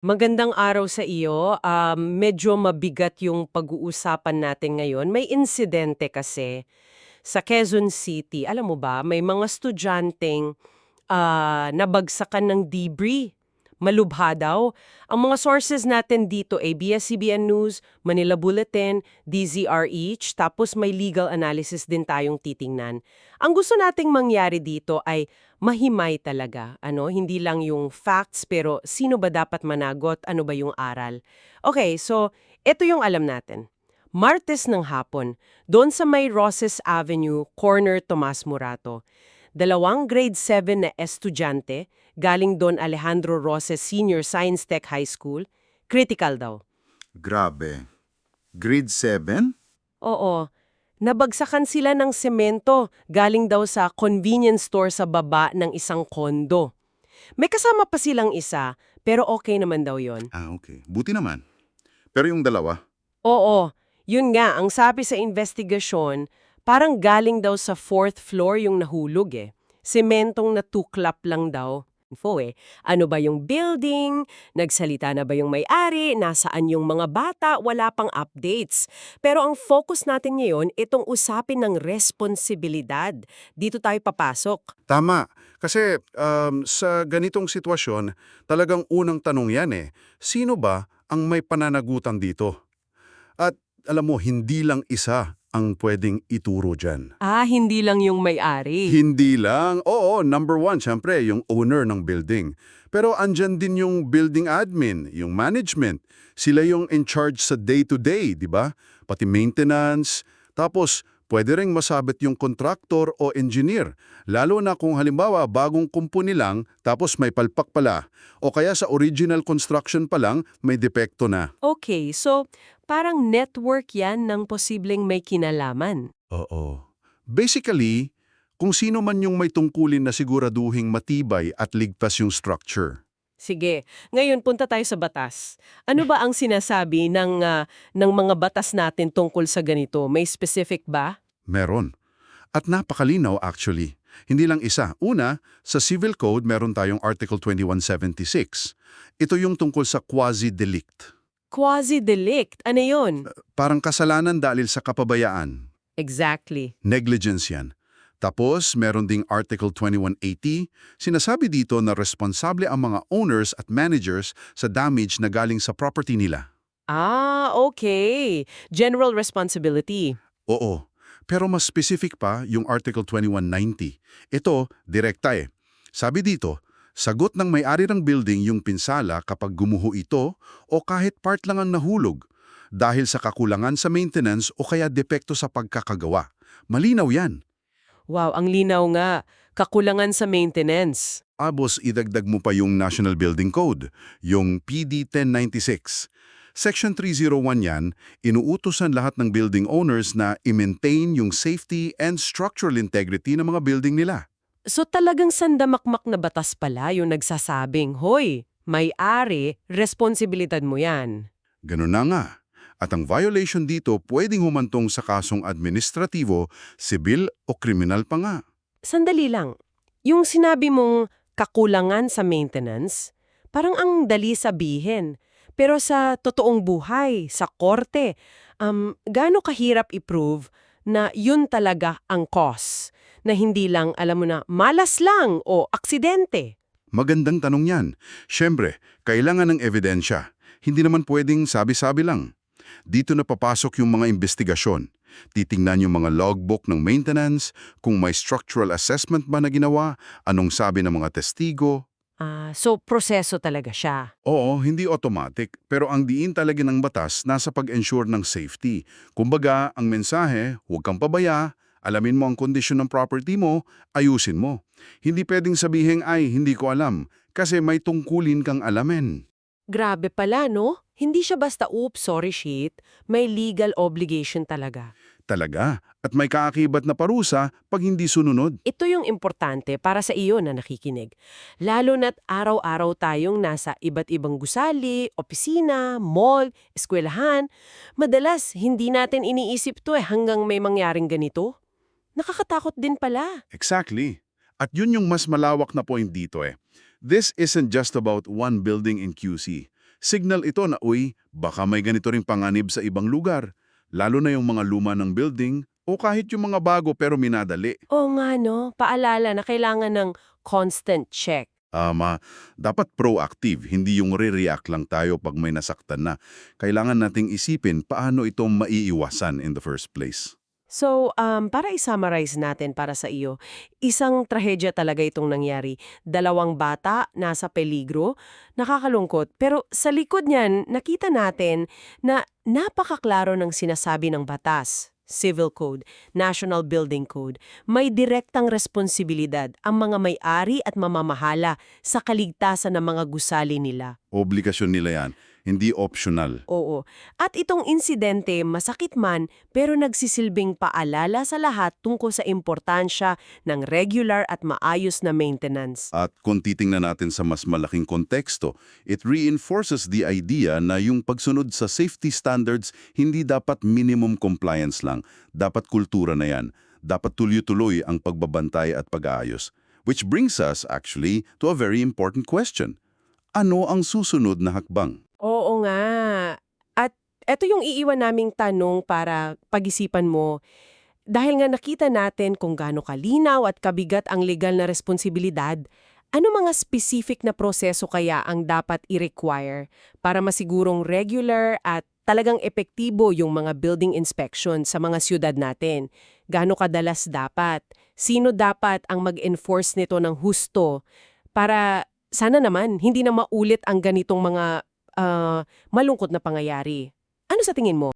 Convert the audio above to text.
Magandang araw sa iyo. Um, medyo mabigat yung pag-uusapan natin ngayon. May insidente kasi sa Quezon City. Alam mo ba, may mga estudyanteng ah, nabagsakan ng debris. Malubha daw. Ang mga sources natin dito ABS-CBN News, Manila Bulletin, DZRH, tapos may legal analysis din tayong titingnan. Ang gusto nating mangyari dito ay mahimay talaga. Ano, hindi lang yung facts pero sino ba dapat managot, ano ba yung aral. Okay, so ito yung alam natin. Martes ng hapon, doon sa may Roses Avenue, corner Tomas Murato, dalawang grade 7 na estudyante galing Don Alejandro Roses Senior Science Tech High School, critical daw. Grabe. Grade 7? Oo, nabagsakan sila ng semento galing daw sa convenience store sa baba ng isang kondo. May kasama pa silang isa, pero okay naman daw yon. Ah, okay. Buti naman. Pero yung dalawa, Oo, yun nga, ang sabi sa investigasyon, parang galing daw sa fourth floor yung nahulog eh. Sementong natuklap lang daw. Info eh. Ano ba yung building? Nagsalita na ba yung may-ari? Nasaan yung mga bata? Wala pang updates. Pero ang focus natin ngayon, itong usapin ng responsibilidad. Dito tayo papasok. Tama. Kasi um, sa ganitong sitwasyon, talagang unang tanong yan eh. Sino ba ang may pananagutan dito? At alam mo, hindi lang isa ang pwedeng ituro dyan. Ah, hindi lang yung may-ari. Hindi lang. Oo, number one, syempre, yung owner ng building. Pero andyan din yung building admin, yung management. Sila yung in charge sa day-to-day, di ba? Pati maintenance. Tapos, pwede ring masabit yung contractor o engineer. Lalo na kung halimbawa bagong kumpuni lang, tapos may palpak pala. O kaya sa original construction pa lang, may depekto na. Okay, so parang network yan ng posibleng may kinalaman. Oo. Basically, kung sino man yung may tungkulin na siguraduhing matibay at ligtas yung structure. Sige, ngayon punta tayo sa batas. Ano ba ang sinasabi ng, ah, ng mga batas natin tungkol sa ganito? May specific ba? Meron. At napakalinaw actually. Hindi lang isa. Una, sa Civil Code meron tayong Article 2176. Ito yung tungkol sa quasi-delict. Quasi-delict. Ano yun? Parang kasalanan dahil sa kapabayaan. Exactly. Negligence yan. Tapos, meron ding Article 2180. Sinasabi dito na responsable ang mga owners at managers sa damage na galing sa property nila. Ah, okay. General responsibility. Oo. Pero mas specific pa yung Article 2190. Ito, direkta eh. Sabi dito, sagot ng may-ari ng building yung pinsala kapag gumuho ito o kahit part lang ang nahulog dahil sa kakulangan sa maintenance o kaya depekto sa pagkakagawa. Malinaw yan. Wow, ang linaw nga. Kakulangan sa maintenance. Abos, idagdag mo pa yung National Building Code, yung PD 1096. Section 301 yan, inuutosan lahat ng building owners na i-maintain yung safety and structural integrity ng mga building nila. So talagang sandamakmak na batas pala yung nagsasabing, Hoy, may-ari, responsibilidad mo yan. Ganun na nga. At ang violation dito pwedeng humantong sa kasong administratibo, sibil o kriminal pa nga. Sandali lang. Yung sinabi mong kakulangan sa maintenance, parang ang dali sabihin. Pero sa totoong buhay, sa korte, um, gaano kahirap i-prove na yun talaga ang cause? Na hindi lang, alam mo na, malas lang o aksidente. Magandang tanong yan. Siyempre, kailangan ng ebidensya. Hindi naman pwedeng sabi-sabi lang. Dito na papasok yung mga investigasyon. Titingnan yung mga logbook ng maintenance, kung may structural assessment ba na ginawa, anong sabi ng mga testigo. Ah, so, proseso talaga siya. Oo, hindi automatic, pero ang diin talaga ng batas nasa pag-ensure ng safety. Kumbaga, ang mensahe, huwag kang pabaya, alamin mo ang kondisyon ng property mo, ayusin mo. Hindi pwedeng sabihin ay hindi ko alam, kasi may tungkulin kang alamin. Grabe pala, no? Hindi siya basta, oops, sorry shit. May legal obligation talaga. Talaga, at may kaakibat na parusa pag hindi sununod. Ito yung importante para sa iyo na nakikinig. Lalo na't araw-araw tayong nasa iba't ibang gusali, opisina, mall, eskwelahan. Madalas, hindi natin iniisip to eh hanggang may mangyaring ganito. Nakakatakot din pala. Exactly. At yun yung mas malawak na point dito eh. This isn't just about one building in QC. Signal ito na, uy, baka may ganito ring panganib sa ibang lugar. Lalo na yung mga luma ng building o kahit yung mga bago pero minadali. Oo nga no, paalala na kailangan ng constant check. Ama, dapat proactive, hindi yung re-react lang tayo pag may nasaktan na. Kailangan nating isipin paano ito maiiwasan in the first place. So, um, para i-summarize natin para sa iyo, isang trahedya talaga itong nangyari. Dalawang bata nasa peligro, nakakalungkot. Pero sa likod niyan, nakita natin na napakaklaro ng sinasabi ng batas. Civil Code, National Building Code, may direktang responsibilidad ang mga may-ari at mamamahala sa kaligtasan ng mga gusali nila. Obligasyon nila yan, hindi optional. Oo. At itong insidente, masakit man, pero nagsisilbing paalala sa lahat tungkol sa importansya ng regular at maayos na maintenance. At kung titingnan natin sa mas malaking konteksto, it reinforces the idea na yung pagsunod sa safety standards hindi dapat minimum compliance lang. Dapat kultura na yan. Dapat tuloy-tuloy ang pagbabantay at pag-aayos. Which brings us, actually, to a very important question. Ano ang susunod na hakbang? Nga. At eto yung iiwan naming tanong para pag-isipan mo. Dahil nga nakita natin kung gaano kalinaw at kabigat ang legal na responsibilidad, ano mga specific na proseso kaya ang dapat i-require para masigurong regular at talagang epektibo yung mga building inspection sa mga siyudad natin? Gaano kadalas dapat? Sino dapat ang mag-enforce nito ng husto para sana naman hindi na maulit ang ganitong mga ah, malungkot na pangyayari. Ano sa tingin mo?